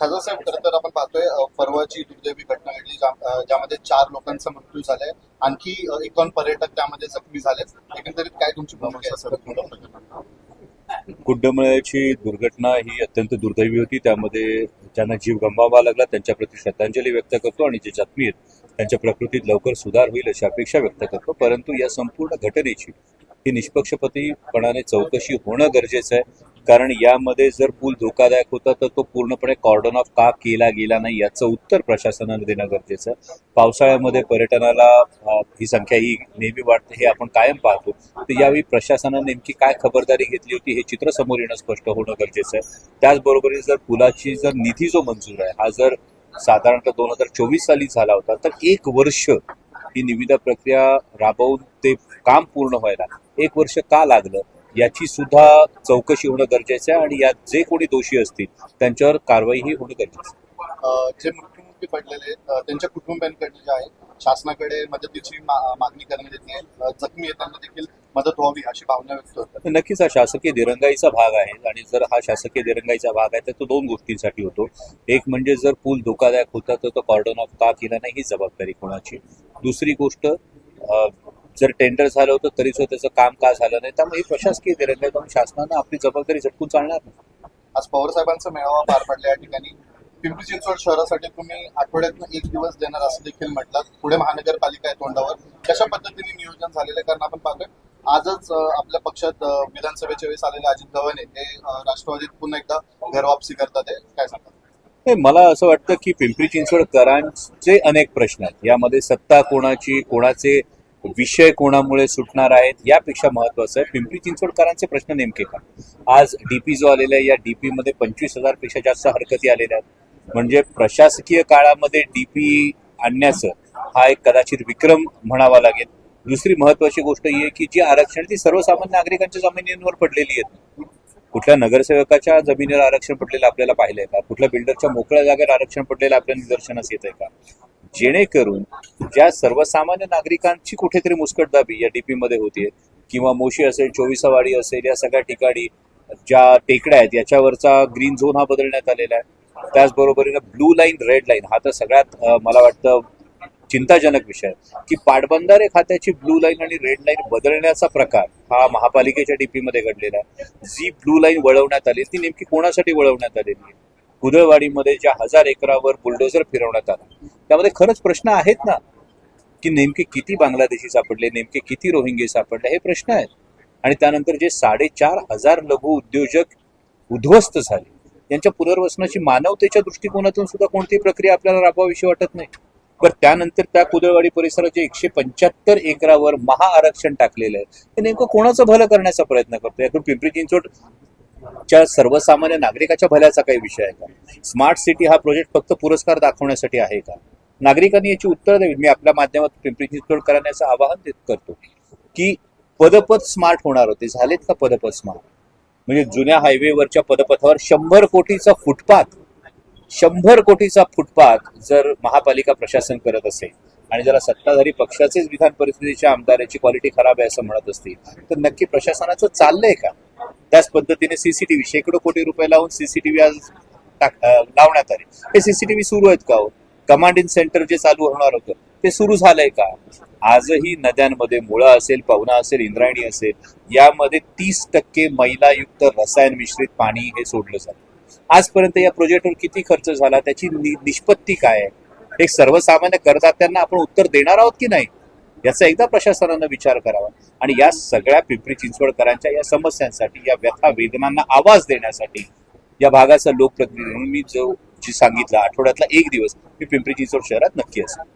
खासदार साहेब खरं तर आपण पाहतोय परवाची दुर्दैवी घटना घडली ज्यामध्ये चार लोकांचा मृत्यू झालाय. आणखी एक पर्यटक त्यामध्ये जखमी झाले एकंदरीत काय तुमची भूमिका कुड्डमळ्याची दुर्घटना ही अत्यंत दुर्दैवी होती. त्यामध्ये ज्यांना जीव गमवावा लागला. त्यांच्याप्रती श्रद्धांजली व्यक्त करतो आणि जे जखमी आहेत त्यांच्या प्रकृतीत लवकर सुधार होईल अशी अपेक्षा व्यक्त करतो. परंतु या संपूर्ण घटनेची ही निष्पक्षपतीपणाने चौकशी होणं गरजेचं आहे. कारण यामध्ये जर पूल धोकादायक होता तर तो पूर्णपणे कॉर्डन ऑफ का केला गेला नाही याचं उत्तर प्रशासनाने देणं गरजेचं पावसाळ्यामध्ये पर्यटनाला ही संख्या ही नेहमी वाढते हे आपण कायम पाहतो. तर यावेळी प्रशासनाने नेमकी काय खबरदारी घेतली होती हे चित्र समोर येणं स्पष्ट होणं गरजेचं आहे. त्याचबरोबर जर पुलाची जर निधी जो मंजूर आहे हा जर साधारणतः दोन हजार चोवीस साली झाला होता तर एक वर्ष ही निविदा प्रक्रिया राबवून ते काम पूर्ण व्हायला एक वर्ष का लागलं? याची सुद्धा चौकशी होणं गरजेचं आहे आणि यात जे कोणी दोषी असतील त्यांच्यावर कारवाईही होणं गरजेचं आहे. जे मृत्युमुखी पडलेले आहेत त्यांच्या कुटुंबियांकडे जे आहे शासनाकडे मदतीची मागणी करण्यात येते जखमी त्यांना देखील मदत व्हावी अशी भावना व्यक्त होतात तर नक्कीच हा शासकीय दिरंगाईचा भाग आहे आणि जर हा शासकीय दिरंगाईचा भाग आहे तर तो दोन गोष्टींसाठी होतो. एक म्हणजे जर पूल धोकादायक होता तर तो कॉर्डन ऑफ का केला नाही ही जबाबदारी कोणाची? दुसरी गोष्ट जर टेंडर झालं होतं तरी सुद्धा त्याचं काम का झालं नाही. त्यामुळे ही प्रशासकीय दिरंगाई म्हणून शासनानं आपली जबाबदारी झटकून चालणार नाही. आज पवार साहेबांचा मेळावा पार पडला या ठिकाणी पिंपरी चिंचवड शहरासाठी तुम्ही आठवड्यातनं एक दिवस देणार असं देखील म्हटलं पुढे महानगरपालिका आहे तोंडावर. कशा पद्धतीने नियोजन झालेलं आहे कारण आपण पाहतोय आजच आपल्या पक्षात विधानसभेच्या वेळेस आलेले अजित गव्हाणे ते राष्ट्रवादीत पुन्हा एकदा घर वापसी करतात काय सांगतात नाही, मला असं वाटतं की पिंपरी चिंचवडकरांचे अनेक प्रश्न आहेत. यामध्ये सत्ता कोणाची कोणाचे विषय कोणामुळे सुटणार आहेत यापेक्षा महत्वाचं आहे. पिंपरी चिंचवडकरांचे प्रश्न नेमके का आज डीपी जो आलेला आहे या डीपी मध्ये पंचवीस हजारपेक्षा जास्त हरकती आलेल्या आहेत. म्हणजे प्रशासकीय काळामध्ये डीपी आणण्याचं हा एक कदाचित विक्रम म्हणावा लागेल. दुसरी महत्वाची गोष्ट ही आहे की जी आरक्षण ती सर्वसामान्य नागरिकांच्या जमिनींवर पडलेली आहेत. कुठल्या नगरसेवकाच्या जमिनीवर आरक्षण पडलेलं आपल्याला पाहिलंय का? कुठल्या बिल्डरच्या मोकळ्या जागेवर आरक्षण पडलेलं आपल्या निदर्शनास येत आहे का? जेणेकरून ज्या सर्वसामान्य नागरिकांची कुठेतरी मुस्कटदाबी या डीपी मध्ये होतीये किंवा मोशी असेल चोवीसावाडी असेल या सगळ्या ठिकाणी ज्या टेकड्या आहेत याच्यावरचा ग्रीन झोन हा बदलण्यात आलेला आहे. त्याचबरोबरीनं ब्लू लाईन रेड लाईन हा तर सगळ्यात मला वाटतं चिंताजनक विषय की पाटबंधारे खात्याची ब्लू लाईन आणि रेड लाईन बदलण्याचा प्रकार हा महापालिकेच्या डीपी मध्ये घडलेला आहे. जी ब्लू लाईन वळवण्यात आली ती नेमकी कोणासाठी वळवण्यात आलेली आहे? कुदळवाडीमध्ये ज्या हजार एकरावर बुलडोझर फिरवण्यात आला त्यामध्ये खरंच प्रश्न आहेत ना? की नेमके किती बांगलादेशी सापडले नेमके किती रोहिंगे सापडले हे प्रश्न आहेत. आणि त्यानंतर जे साडेचार हजार लघु उद्योजक उद्ध्वस्त झाले यांच्या पुनर्वसनाची मानवतेच्या दृष्टिकोनातून सुद्धा कोणती प्रक्रिया आपल्याला राबवाविषयी वाटत नाही. पण त्यानंतर त्या कुदळवाडी परिसरात जे एकशे पंच्याहत्तर एकरावर महाआरक्षण टाकलेलं आहे. ते नेमकं कोणाचं भलं करण्याचा प्रयत्न करतो यातून पिंपरी चिंचवड च्या सर्वसामान्य नागरिकाच्या भल्याचा काही विषय आहे का? स्मार्ट सिटी हा प्रोजेक्ट फक्त पुरस्कार दाखवण्यासाठी आहे का? नागरिकांनी याची उत्तर द्यावी. मी आपल्या माध्यमातून पिंपरी चिंचवड करण्याचं आवाहन देत करतो की पदपथ स्मार्ट होणार होते. झालेत का पदपथ स्मार्ट म्हणजे जुन्या हायवेवरच्या पदपथावर शंभर कोटीचा फुटपाथ शंभर कोटीचा फुटपाथ जर महापालिका प्रशासन करत असेल आणि जरा सत्ताधारी पक्षाचेच विधान परिषदेच्या आमदाराची क्वालिटी खराब आहे असं म्हणत असतील तर नक्की प्रशासनाचं चाललंय का? त्याच पद्धतीने सीसीटीव्ही शेकडो कोटी रुपये लावून सीसीटीव्ही आज लावण्यात आले. हे सीसीटीव्ही सुरू आहेत का कमांड इन सेंटर जे चालू होणार होतं ते सुरू झालंय का? आजही नद्यांमध्ये मुळा असेल पवना असेल इंद्रायणी असेल यामध्ये तीस टक्के मैलायुक्त रसायन मिश्रित पाणी हे सोडलं जातं. आजपर्यंत या प्रोजेक्टवर किती खर्च झाला? त्याची निष्पत्ती काय आहे? एक सर्वसामान्य करदात्यांना आपण उत्तर देणार आहोत की नाही? याचा एकदा प्रशासनानं विचार करावा. आणि या सगळ्या पिंपरी चिंचवडकरांच्या या समस्यांसाठी या व्यथा वेदनांना आवाज देण्यासाठी या भागाचा लोकप्रतिनिधी म्हणून मी जो जी सांगितलं आठवड्यातला एक दिवस मी पिंपरी चिंचवड शहरात नक्की असेल.